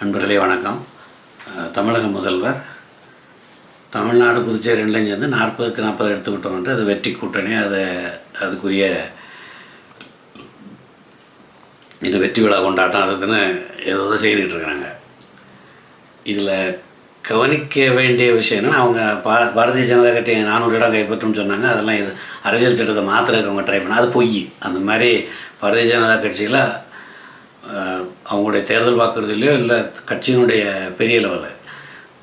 நண்பர்களே வணக்கம். தமிழக முதல்வர் தமிழ்நாடு புதுச்சேரி ரெண்டுலையும் சேர்ந்து நாற்பதுக்கு நாற்பது எடுத்துக்கிட்டோம்ன்ட்டு அது வெற்றி கூட்டணி அது அதுக்குரிய இது வெற்றி விழா கொண்டாட்டம் அது இதுன்னு ஏதோ செய்துக்கிட்டு இருக்கிறாங்க. இதில் கவனிக்க வேண்டிய விஷயம்னா அவங்க பா பாரதிய ஜனதா கட்சி நானூறு இடம் கைப்பற்றும்னு சொன்னாங்க. அதெல்லாம் இது அரசியல் சட்டத்தை மாத்திரக்கு அவங்க ட்ரை பண்ணால் அது பொய். அந்த மாதிரி பாரதிய ஜனதா கட்சியில் அவங்களுடைய தேர்தல் பார்க்குறதுலையோ இல்லை கட்சியினுடைய பெரிய லெவலில்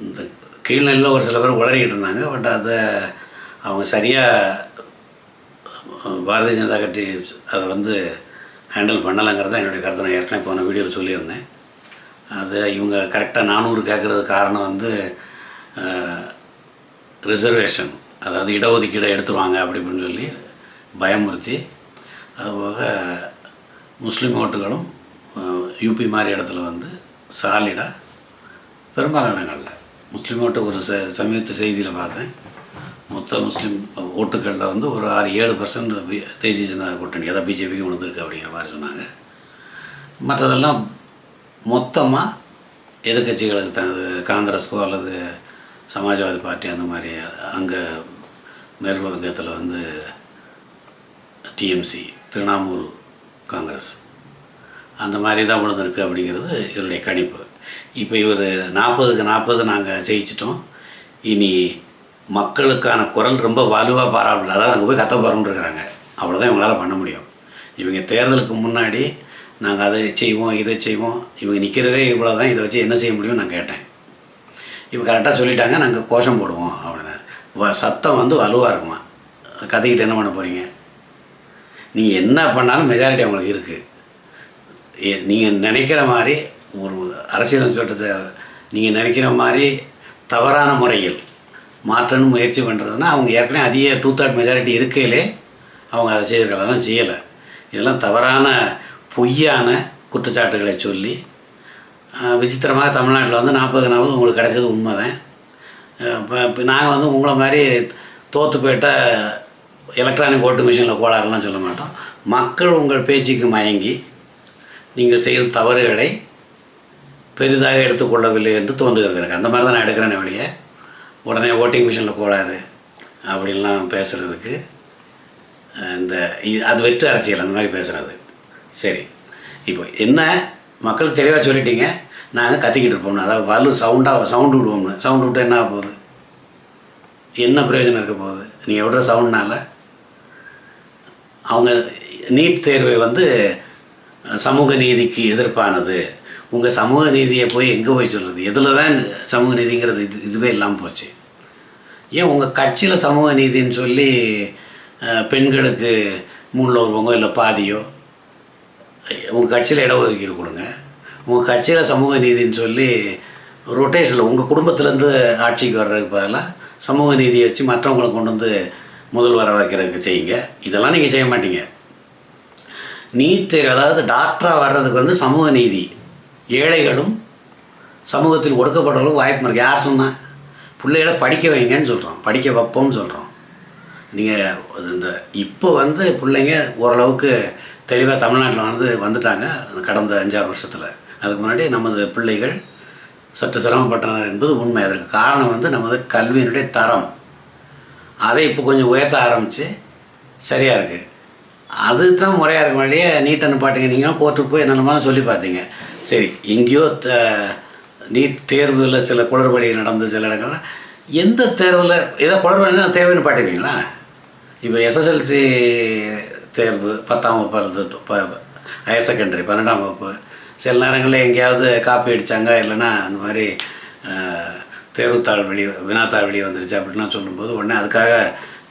இந்த கீழ்நிலையில் ஒரு சில பேர் உளறிக்கிட்டு இருந்தாங்க. பட் அதை அவங்க சரியாக பாரதிய ஜனதா கட்சி அதை வந்து ஹேண்டில் பண்ணலைங்கிறத என்னுடைய கருத்தை நான் ஏற்கனவே போன வீடியோவில் சொல்லியிருந்தேன். அது இவங்க கரெக்டாக நானூறு கேட்குறது காரணம் வந்து ரிசர்வேஷன் அதாவது இடஒதுக்கீடை எடுத்துருவாங்க அப்படி அப்படின்னு சொல்லி பயமுறுத்தி அதுபோக முஸ்லீம் ஓட்டுகளும் யூபி மாதிரி இடத்துல வந்து சாலிடாக பெரும்பாலான இடங்களில் முஸ்லீம் ஓட்டு ஒரு ச சமீபத்த செய்தியில் பார்த்தேன். மொத்த முஸ்லீம் ஓட்டுகளில் வந்து ஒரு ஆறு ஏழு பர்சன்ட் தேசிய ஜனதா கூட்டணி. அதாவது பிஜேபிக்கு வந்திருக்கு அப்படிங்கிற மாதிரி சொன்னாங்க. மற்றதெல்லாம் மொத்தமாக எதிர்க்கட்சிகளுக்கு தனது காங்கிரஸ்க்கோ அல்லது சமாஜ்வாதி பார்ட்டி அந்த மாதிரி அங்கே மேற்கு வங்கத்தில் வந்து டிஎம்சி திரிணாமுல் காங்கிரஸ் அந்த மாதிரி தான் விழுந்திருக்கு அப்படிங்கிறது இவருடைய கணிப்பு. இப்போ இவர் நாற்பதுக்கு நாற்பது நாங்கள் ஜெயிச்சிட்டோம். இனி மக்களுக்கான குரல் ரொம்ப வலுவாக பாராட்டல அதாவது அங்கே போய் கத்த போகிறோம்னு இருக்கிறாங்க. அவ்வளோதான் இவங்களால் பண்ண முடியும். இவங்க தேர்தலுக்கு முன்னாடி நாங்கள் அதை செய்வோம் இதை செய்வோம். இவங்க நிற்கிறதே இவ்வளோ தான் இதை வச்சு என்ன செய்ய முடியும்னு நான் கேட்டேன். இப்போ கரெக்டாக சொல்லிட்டாங்க நாங்கள் கோஷம் போடுவோம் அப்படின்னு. வ- சத்தம் வந்து வலுவாக இருக்குமா? கதைக்கிட்டு என்ன பண்ண போகிறீங்க நீங்கள் என்ன பண்ணாலும் மெஜாரிட்டி அவங்களுக்கு இருக்குது நீங்கள் நினைக்கிற மாதிரி ஒரு அரசியல் சட்டத்தை நீங்கள் நினைக்கிற மாதிரி தவறான முறையில் மாற்றணும் முயற்சி பண்ணுறதுன்னா அவங்க ஏற்கனவே அதிக டூ தேர்ட் மெஜாரிட்டி இருக்கையிலே அவங்க அதை செய்திருக்கலாம் அதெல்லாம் செய்யலை. இதெல்லாம் தவறான பொய்யான குற்றச்சாட்டுகளை சொல்லி விசித்திரமாக தமிழ்நாட்டில் வந்து நாற்பது நாற்பது உங்களுக்கு கிடைச்சது உண்மை தான் இப்போ இப்போ நாங்கள் வந்து உங்களை மாதிரி தோற்று போயிட்ட எலக்ட்ரானிக் ஓட்டு மிஷினில் கோளாறுலாம் சொல்ல மாட்டோம். மக்கள் உங்கள் பேச்சுக்கு மயங்கி நீங்கள் செய்யும் தவறுகளை பெரிதாக எடுத்துக்கொள்ளவில்லை என்று தோன்றுகிறது. எனக்கு அந்த மாதிரி தான் நான் எடுக்கிறேனே வழிய உடனே ஓட்டிங் மிஷினில் கோளாறு அப்படின்லாம் பேசுகிறதுக்கு இந்த அது வெற்று அரசியல் அந்த மாதிரி பேசுகிறது சரி இப்போ என்ன மக்களுக்கு தெளிவாக சொல்லிட்டீங்க நாங்கள் கத்திக்கிட்டு இருப்போம்னு அதாவது வலு சவுண்டாக சவுண்டு விடுவோம்னு. சவுண்டு விட்டு என்ன ஆக போகுது? என்ன பிரயோஜனம் இருக்க போகுது? நீங்கள் விடுற சவுண்ட்னால அவங்க நீட் தேர்வை வந்து சமூக நீதிக்கு எதிர்ப்பானது. உங்கள் சமூக நீதியை போய் எங்கே போய் சொல்கிறது எதில் தான் சமூக நீதிங்கிறது இது இதுவே இல்லாமல் போச்சு. ஏன் உங்கள் கட்சியில் சமூக நீதின்னு சொல்லி பெண்களுக்கு மூணில் ஒரு பங்கோ இல்லை பாதியோ உங்கள் கட்சியில் இடஒதுக்கீடு கொடுங்க. உங்கள் கட்சியில் சமூக நீதின்னு சொல்லி ரொட்டேஷனில் உங்கள் குடும்பத்துலேருந்து ஆட்சிக்கு வர்றதுக்கு பதிலாக சமூக நீதியை வச்சு மற்றவங்களை கொண்டு வந்து முதல்வர வைக்கிறதுக்கு செய்யுங்க. இதெல்லாம் நீங்கள் செய்ய மாட்டீங்க. நீட் தேர்வு அதாவது டாக்டராக வர்றதுக்கு வந்து சமூக நீதி. ஏழைகளும் சமூகத்தில் ஒடுக்கப்படலும் வாய்ப்பு இருக்குது யார் சொன்னால் பிள்ளைகளை படிக்க வைங்கன்னு சொல்கிறோம் படிக்க வைப்போம்னு சொல்கிறோம் நீங்கள் இந்த இப்போ வந்து பிள்ளைங்க ஓரளவுக்கு தெளிவாக தமிழ்நாட்டில் வந்து வந்துட்டாங்க. கடந்த அஞ்சாறு வருஷத்தில். அதுக்கு முன்னாடி நமது பிள்ளைகள் சற்று சிரமப்பட்டனர் என்பது உண்மை. அதற்கு காரணம் வந்து நமது கல்வியினுடைய தரம். அதை இப்போ கொஞ்சம் உயர்த்த ஆரம்பித்து சரியாக இருக்குது அதுதான் முறையாக இருக்க வழியே நீட்டன்னு பாட்டுங்க. நீங்களும் கோர்ட்டுக்கு போய் என்னென்னமாலும் சொல்லி பார்த்தீங்க சரி எங்கேயோ த நீட் தேர்வில் சில குளறுபடிகள் நடந்து சில இடங்கள்ல எந்த தேர்வில் ஏதோ குளறுபடினா தேவைன்னு பாட்டுவீங்களா இப்போ எஸ்எஸ்எல்சி தேர்வு பத்தாம் வகுப்பு அல்லது ஹையர் செகண்டரி பன்னெண்டாம் வகுப்பு. சில நேரங்களில் எங்கேயாவது காப்பி அடித்தாங்க இல்லைன்னா அந்த மாதிரி தேர்வுத்தாள் வெளியே வினாத்தாள் வெளியே வந்துருச்சு அப்படின்லாம் சொல்லும்போது உடனே அதுக்காக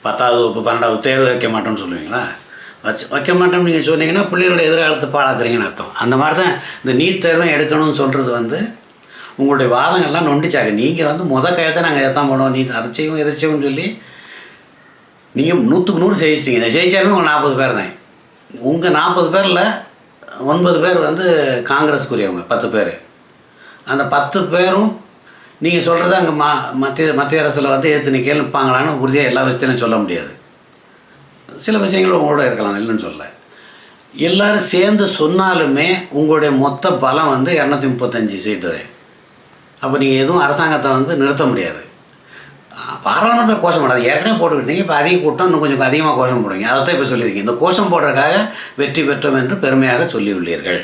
பத்தாவது வகுப்பு பன்னெண்டாவது தேர்வு வைக்க மாட்டோம்னு சொல்லுவீங்களா? வச்சு வைக்க மாட்டோம்னு நீங்கள் சொன்னீங்கன்னா பிள்ளைகளோட எதிர்காலத்தை பாழாக்குறீங்கன்னு அர்த்தம். அந்த மாதிரி தான் இந்த நீட் தேர்வை எடுக்கணும்னு சொல்கிறது வந்து உங்களுடைய வாதங்கள்லாம் நொண்டிச்சாங்க. நீங்கள் வந்து முத கையத்தை நாங்கள் எதான் பண்ணுவோம் நீட் அதை செய்வோம் எதை செய்வோம்னு சொல்லி நீங்கள் நூற்றுக்கு நூறு ஜெயிச்சிட்டீங்க. ஜெயிச்சாலுமே உங்கள் நாற்பது பேர் தான். உங்கள் நாற்பது பேரில் ஒன்பது பேர் வந்து காங்கிரஸ்க்குரியவங்க பத்து பேர். அந்த பத்து பேரும் நீங்கள் சொல்கிறது அங்கே மா மத்திய மத்திய அரசில் வந்து ஏற்று நிற்க நிற்பாங்களான்னு உறுதியாக எல்லா விஷயத்தையும் சொல்ல முடியாது. சில விஷயங்கள் உங்களோட இருக்கலாம் இல்லைன்னு சொல்ல எல்லாரும் சேர்ந்து சொன்னாலுமே உங்களுடைய மொத்த பலம் வந்து இரநூத்தி முப்பத்தஞ்சு சீட்டு அப்போ நீங்கள் எதுவும் அரசாங்கத்தை வந்து நிறுத்த முடியாது. பாராளுமன்றத்தில் கோஷம் போடாது. ஏற்கனவே போட்டுக்கிட்டீங்க இப்போ அதிக கூட்டம் இன்னும் கொஞ்சம் அதிகமாக கோஷம் போடுவீங்க அதை தான் இப்போ சொல்லியிருக்கீங்க. இந்த கோஷம் போடுறதுக்காக வெற்றி பெற்றோம் என்று பெருமையாக சொல்லியுள்ளீர்கள்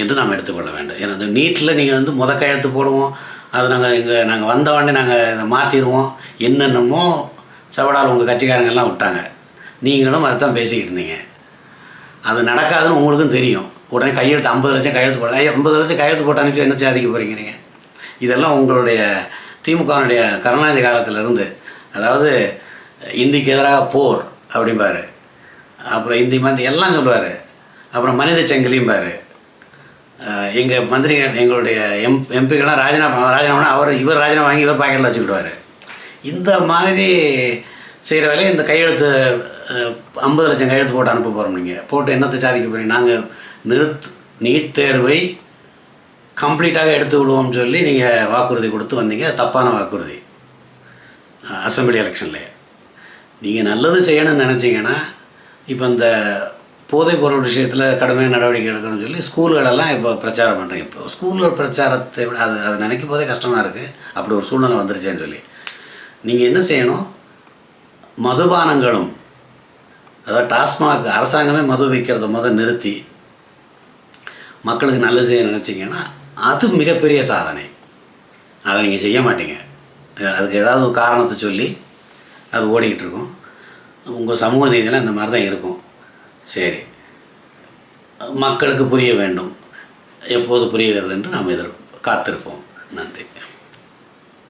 என்று நாம் எடுத்துக்கொள்ள வேண்டும். ஏன்னா இந்த நீட்டில் நீங்கள் வந்து முத கையெழுத்து போடுவோம். அது நாங்கள் இங்கே நாங்கள் வந்த உடனே நாங்கள் இதை மாற்றிடுவோம் என்னென்னமோ சவடால் உங்கள் கட்சிக்காரங்கெல்லாம் விட்டாங்க. நீங்களும் அதை தான் பேசிக்கிட்டு இருந்தீங்க. அது நடக்காதுன்னு உங்களுக்கும் தெரியும். உடனே கையெழுத்து ஐம்பது லட்சம் கையெழுத்து போட ஐம்பது லட்சம் கையெழுத்து போட்டு என்ன சாதிக்க போகிறீங்க இதெல்லாம் உங்களுடைய திமுகவினுடைய கருணாநிதி காலத்திலிருந்து அதாவது இந்திக்கு எதிராக போர் அப்படிம்பார். அப்புறம் இந்தி மந்தி எல்லாம் சொல்லுவார் அப்புறம் மனித சங்கிலிம்பார். எங்கள் மந்திரிகள் எங்களுடைய எம் எம்பிக்கெல்லாம் ராஜினாமா ராஜினாமா அவர் இவர் ராஜினாமா வாங்கி இவர் பாக்கெட்டில் வச்சுக்கிடுவார். இந்த மாதிரி செய்கிற வேலையை இந்த கையெழுத்து ஐம்பது லட்சம் கையெழுத்து போட்டு அனுப்ப போகிறோம் நீங்கள் போட்டு என்னத்தை சாதிக்க போகிறீங்க நாங்கள் நிறுத் நீட் தேர்வை கம்ப்ளீட்டாக எடுத்து விடுவோம்னு சொல்லி நீங்கள் வாக்குறுதி கொடுத்து வந்தீங்க. தப்பான வாக்குறுதி. அசம்பிளி அசெம்பிளி எலெக்ஷனில் நீங்கள் நல்லது செய்யணும்னு நினச்சிங்கன்னா இப்போ இந்த போதைப் பொருள் விஷயத்தில் கடுமையான நடவடிக்கை எடுக்கணும்னு சொல்லி ஸ்கூல்களெல்லாம் இப்போ பிரச்சாரம் பண்ணுறீங்க இப்போ ஸ்கூல்கள் பிரச்சாரத்தை விட அது அதை நினைக்கும் போதே கஷ்டமாக இருக்குது அப்படி ஒரு சூழ்நிலை வந்துருச்சேன்னு சொல்லி. நீங்கள் என்ன செய்யணும்? மதுபானங்களும் அதாவது டாஸ்மாக் அரசாங்கமே மது விற்கிறத முதல் நிறுத்தி மக்களுக்கு நல்லது செய்ய நினச்சிங்கன்னா அது மிகப்பெரிய சாதனை. அதை நீங்கள் செய்ய மாட்டீங்க. அதுக்கு ஏதாவது ஒரு காரணத்தை சொல்லி அது ஓடிக்கிட்டு இருக்கும். உங்கள் சமூக நீதியில் இந்த மாதிரி தான் இருக்கும். சரி. மக்களுக்கு புரிய வேண்டும். எப்போது புரிகிறது என்று நாம் எதிர் காத்திருப்போம்.